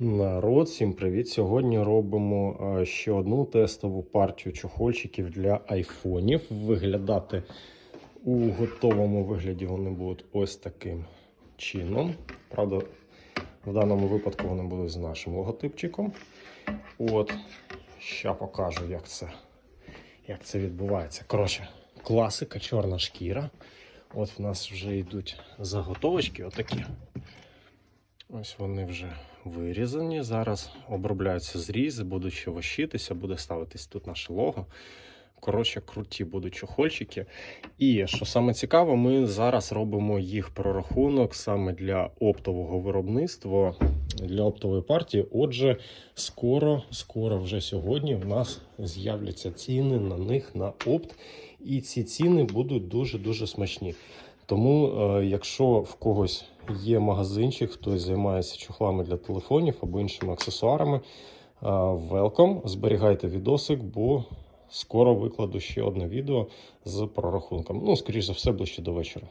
Народ, всім привіт! Сьогодні робимо е, ще одну тестову партію чохольчиків для айфонів. Виглядати у готовому вигляді вони будуть ось таким чином. Правда, в даному випадку вони будуть з нашим логотипчиком. От, ще покажу, як це, як це відбувається. Коротше, класика, чорна шкіра. От в нас вже йдуть заготовочки, отакі. Ось вони вже вирізані. Зараз обробляються зрізи, будуть ще вощитися, буде ставитись тут наше лого. Коротше, круті будуть чохольчики. І що саме цікаво, ми зараз робимо їх прорахунок саме для оптового виробництва, для оптової партії. Отже, скоро, скоро вже сьогодні в нас з'являться ціни на них на опт. І ці ціни будуть дуже-дуже смачні. Тому, е, якщо в когось є магазинчик, хтось займається чохлами для телефонів або іншими аксесуарами, Велком! зберігайте відосик, бо скоро викладу ще одне відео з прорахунком. Ну, скоріш за все, ближче до вечора.